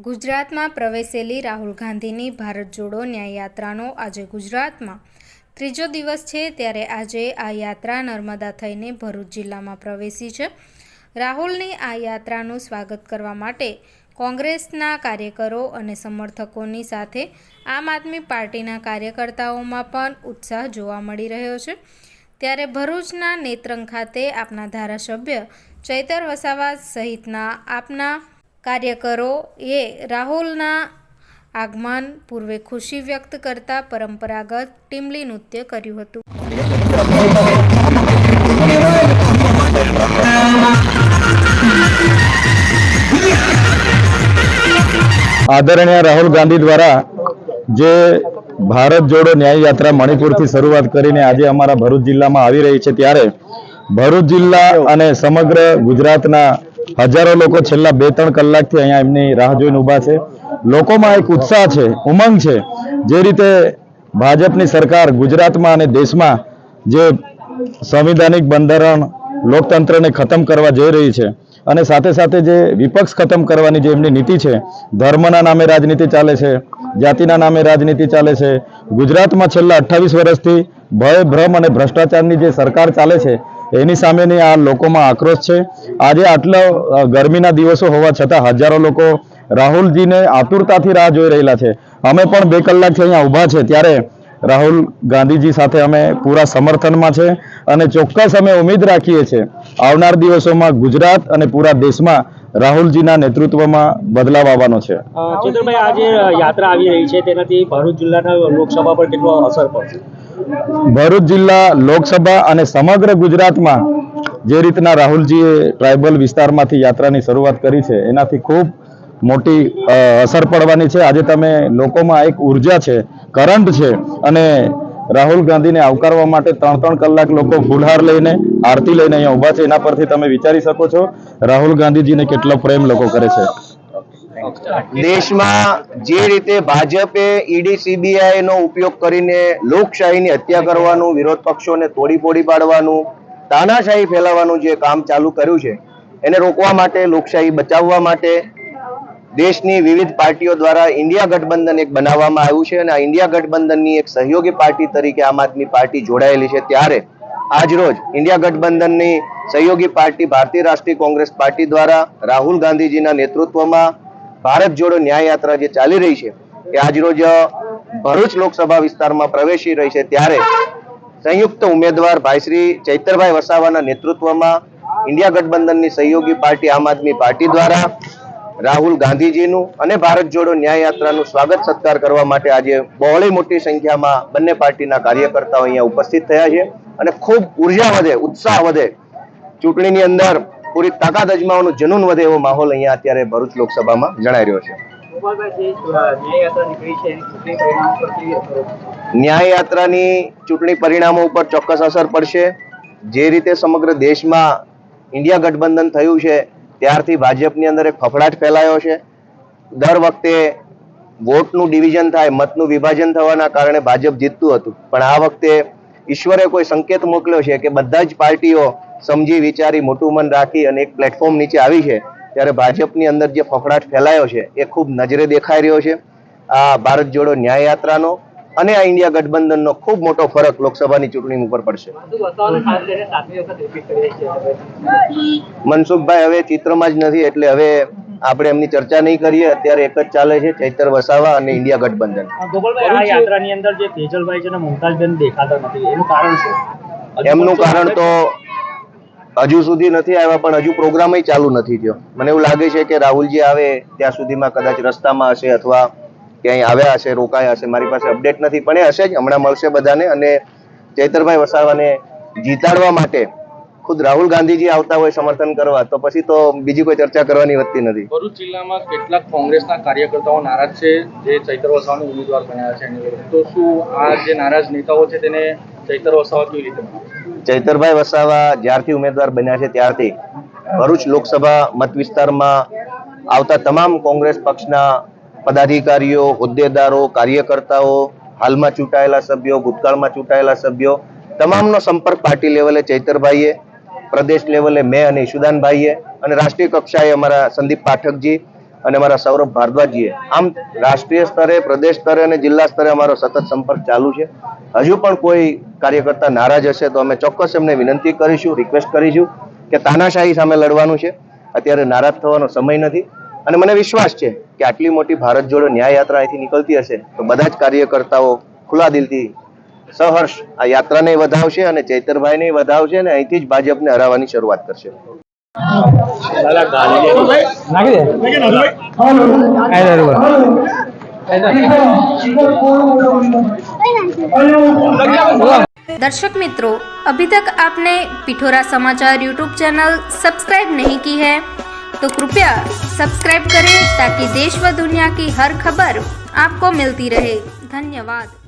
ગુજરાતમાં પ્રવેશેલી રાહુલ ગાંધીની ભારત જોડો ન્યાય યાત્રાનો આજે ગુજરાતમાં ત્રીજો દિવસ છે ત્યારે આજે આ યાત્રા નર્મદા થઈને ભરૂચ જિલ્લામાં પ્રવેશી છે. રાહુલની આ યાત્રાનું સ્વાગત કરવા માટે કોંગ્રેસના કાર્યકરો અને સમર્થકોની સાથે આમ આદમી પાર્ટીના કાર્યકર્તાઓમાં પણ ઉત્સાહ જોવા મળી રહ્યો છે. ત્યારે ભરૂચના નેત્રંગ ખાતે આપના ધારાસભ્ય ચૈતર વસાવા સહિતના આપના કાર્યકરોએ રાહુલના આગમન પૂર્વે ખુશી વ્યક્ત કરતા પરંપરાગત ટીમલી નૃત્ય કર્યું હતું. આદરણીય રાહુલ ગાંધી દ્વારા જે ભારત જોડો ન્યાય યાત્રા મણિપુરથી શરૂઆત કરીને આજે અમારા ભરૂચ જિલ્લામાં આવી રહી છે, ત્યારે ભરૂચ જિલ્લા અને સમગ્ર ગુજરાતના હજારો લોકો છેલ્લા બે ત્રણ કલાકથી અહીંયા એમની રાહ જોઈને ઊભા છે. લોકોમાં એક ઉત્સાહ છે, ઉમંગ છે. જે રીતે ભાજપની સરકાર ગુજરાતમાં અને દેશમાં જે સંવિધાનિક બંધારણ લોકતંત્રને ખતમ કરવા જઈ રહી છે અને સાથે સાથે જે વિપક્ષ ખતમ કરવાની જે એમની નીતિ છે, ધર્મના નામે રાજનીતિ ચાલે છે, જાતિના નામે રાજનીતિ ચાલે છે. ગુજરાતમાં છેલ્લા અઠ્ઠાવીસ વર્ષથી ભય, ભ્રમ અને ભ્રષ્ટાચારની જે સરકાર ચાલે છે એની સામેની આ લોકોમાં આક્રોશ છે. આજે આટલા ગરમીના દિવસો હોવા છતાં હજારો લોકો રાહુલજીને આતુરતાથી રાહ જોઈ રહેલા છે. અમે પણ બે કલાકથી અહીંયા ઊભા છે ત્યારે રાહુલ ગાંધીજી સાથે અમે પૂરા સમર્થનમાં છે અને ચોક્કસ અમે ઉમેદ રાખીએ છીએ આવનાર દિવસોમાં ગુજરાત અને પૂરા દેશમાં રાહુલજીના નેતૃત્વમાં બદલાવ આવવાનો છે. ચંદ્રભાઈ, આજે યાત્રા આવી રહી છે, તેનાથી ભરૂચ જિલ્લાના લોકસભા પર કેટલો અસર પડશે? ભરૂચ જિલ્લા લોકસભા અને સમગ્ર ગુજરાતમાં જે રીતના રાહુલજીએ ટ્રાઇબલ વિસ્તારમાંથી યાત્રાની શરૂઆત કરી છે, એનાથી ખૂબ મોટી અસર પડવાની છે. આજે તમે લોકોમાં એક ઊર્જા છે, કરંટ છે અને રાહુલ ગાંધીને આવકારવા માટે ત્રણ ત્રણ કલાક લોકો ફૂલહાર લઈને, આરતી લઈને અહીંયા ઊભા છે. એના પરથી તમે વિચારી શકો છો, રાહુલ ગાંધીજીને કેટલો પ્રેમ લોકો કરે છે. દેશમાં જે રીતે ભાજપે ઈડી, સીબીઆઈ નો ઉપયોગ કરીને લોકશાહીની હત્યા કરવાનું, વિરોધ પક્ષોને તોડી ફોડી પાડવાનું, તાનાશાહી ફેલાવવાનું જે કામ ચાલુ કર્યું છે, એને રોકવા માટે, લોકશાહી બચાવવા માટે દેશની વિવિધ પાર્ટીઓ દ્વારા ઇન્ડિયા ગઠબંધન એક બનાવવામાં આવ્યું છે અને આ ઇન્ડિયા ગઠબંધનની એક સહયોગી પાર્ટી તરીકે આમ આદમી પાર્ટી જોડાયેલી છે. ત્યારે આજરોજ ઇન્ડિયા ગઠબંધનની સહયોગી પાર્ટી ભારતીય રાષ્ટ્રીય કોંગ્રેસ પાર્ટી દ્વારા રાહુલ ગાંધીજીના નેતૃત્વમાં ભારત જોડો ન્યાય યાત્રા જે ચાલી રહી છે, એ આજરોજ ભરૂચ લોકસભા વિસ્તારમાં પ્રવેશી રહી છે, ત્યારે સંયુક્ત ઉમેદવાર ભાઈ શ્રી ચૈતરભાઈ વસાવાના નેતૃત્વમાં ઇન્ડિયા ગઠબંધનની સહયોગી પાર્ટી આમ આદમી પાર્ટી દ્વારા રાહુલ ગાંધીજીનું અને ભારત જોડો ન્યાય યાત્રાનું સ્વાગત સત્કાર કરવા માટે આજે બહોળી મોટી સંખ્યામાં બંને પાર્ટીના કાર્યકર્તાઓ અહીંયા ઉપસ્થિત થયા છે અને ખૂબ ઊર્જા વધે, ઉત્સાહ વધે ચૂંટણીની અંદર પૂરી તાકાત અજમાવાનું જનૂન વધે એવો માહોલ અહીંયા અત્યારે ભરૂચ લોકસભામાં જણાઈ રહ્યો છે. ન્યાય યાત્રાની ચૂંટણી પરિણામો ઉપર ચોક્કસ અસર પડશે. જે રીતે સમગ્ર દેશમાં ઇન્ડિયા ગઠબંધન થયું છે, ત્યારથી ભાજપની અંદર એક ફફડાટ ફેલાયો છે. દર વખતે વોટનું ડિવિઝન થાય, મતનું વિભાજન થવાના કારણે ભાજપ જીતતું હતું. પણ આ વખતે ઈશ્વરે કોઈ સંકેત મોકલ્યો છે કે બધા જ પાર્ટીઓ સમજી, વિચારી, મોટું મન રાખી અને એક પ્લેટફોર્મ નીચે આવી છે, ત્યારે ભાજપની અંદર જે ફફડાટ ફેલાયો છે, એ ખૂબ નજરે દેખાઈ રહ્યો છે. આ ભારત જોડો ન્યાય યાત્રાનો અને આ ઇન્ડિયા ગઠબંધનનો ખૂબ મોટો ફરક લોકસભાની ચૂંટણી ઉપર પડશે. મનસુખભાઈ, હવે ચિત્રમાં જ નથી, એટલે હવે આપણે એમની ચર્ચા નહીં કરીએ અત્યારે એક જ ચાલે છે ચૈતર વસાવા અને ઇન્ડિયા ગઠબંધન. ગોપાલભાઈ આ યાત્રાની અંદર જે તેજલભાઈ છે ને મુમતાજબેન દેખાતા નથી એનું કારણ શું? એમનું કારણ તો હજુ સુધી નથી આવ્યા પણ હજુ પ્રોગ્રામ ચાલુ નથી થયો. મને એવું લાગે છે કે રાહુલજી આવે ત્યાં સુધીમાં કદાચ રસ્તામાં હશે અથવા ક્યાંય આવ્યા હશે રોકાયા હશે મારી પાસે અપડેટ નથી પણ એ હશે જ હમણાં મળશે બધાને. અને ચૈતરભાઈ વસાવાને જીતાડવા માટે ખુદ રાહુલ ગાંધીજી આવતા હોય સમર્થન કરવા તો પછી તો બીજી કોઈ ચર્ચા કરવાની વધતી નથી. ભરૂચ જિલ્લામાં કેટલાક કોંગ્રેસના કાર્યકર્તાઓ નારાજ છે જે ચૈતર વસાવાને ઉમેદવાર બન્યા છે તો શું આ જે નારાજ નેતાઓ છે તેને ચૈતર વસાવા કેવી રીતે ચૈતરભાઈ વસાવા જ્યારથી ઉમેદવાર બન્યા છે ત્યારથી ભરૂચ લોકસભા મત વિસ્તારમાં આવતા તમામ કોંગ્રેસ પક્ષના પદાધિકારીઓ હોદ્દેદારો કાર્યકર્તાઓ હાલમાં ચૂંટાયેલા સભ્યો ભૂતકાળમાં ચૂંટાયેલા સભ્યો તમામનો સંપર્ક પાર્ટી લેવલે ચૈતરભાઈએ પ્રદેશ લેવલે મેં અને ઈશુદાનભાઈએ અને રાષ્ટ્રીય કક્ષાએ અમારા સંદીપ પાઠકજી અને અમારા સૌરભ ભારદ્વાજીએ આમ રાષ્ટ્રીય સ્તરે, પ્રદેશ સ્તરે અને જિલ્લા સ્તરે અમારો સતત સંપર્ક ચાલુ છે. હજુ પણ કોઈ કાર્યકર્તા નારાજ હશે તો અમે ચોક્કસ એમને વિનંતી કરીશું રિક્વેસ્ટ કરીશું કે તાનાશાહી સામે લડવાનું છે. અત્યારે નારાજ થવાનો સમય નથી. અને મને વિશ્વાસ છે કે આટલી મોટી ભારત જોડો ન્યાય યાત્રા અહીંથી નીકળતી હશે તો બધા જ કાર્યકર્તાઓ ખુલ્લા દિલથી સહર્ષ આ યાત્રાને વધાવશે અને ચૈતરભાઈને વધાવશે અને અહીંથી જ ભાજપને હરાવવાની શરૂઆત કરશે દાદા ગાંધીનગર दर्शक मित्रों अभी तक आपने पिठोरा समाचार यूट्यूब चैनल सब्सक्राइब नहीं की है तो कृपया सब्सक्राइब करें ताकि देश व दुनिया की हर खबर आपको मिलती रहे धन्यवाद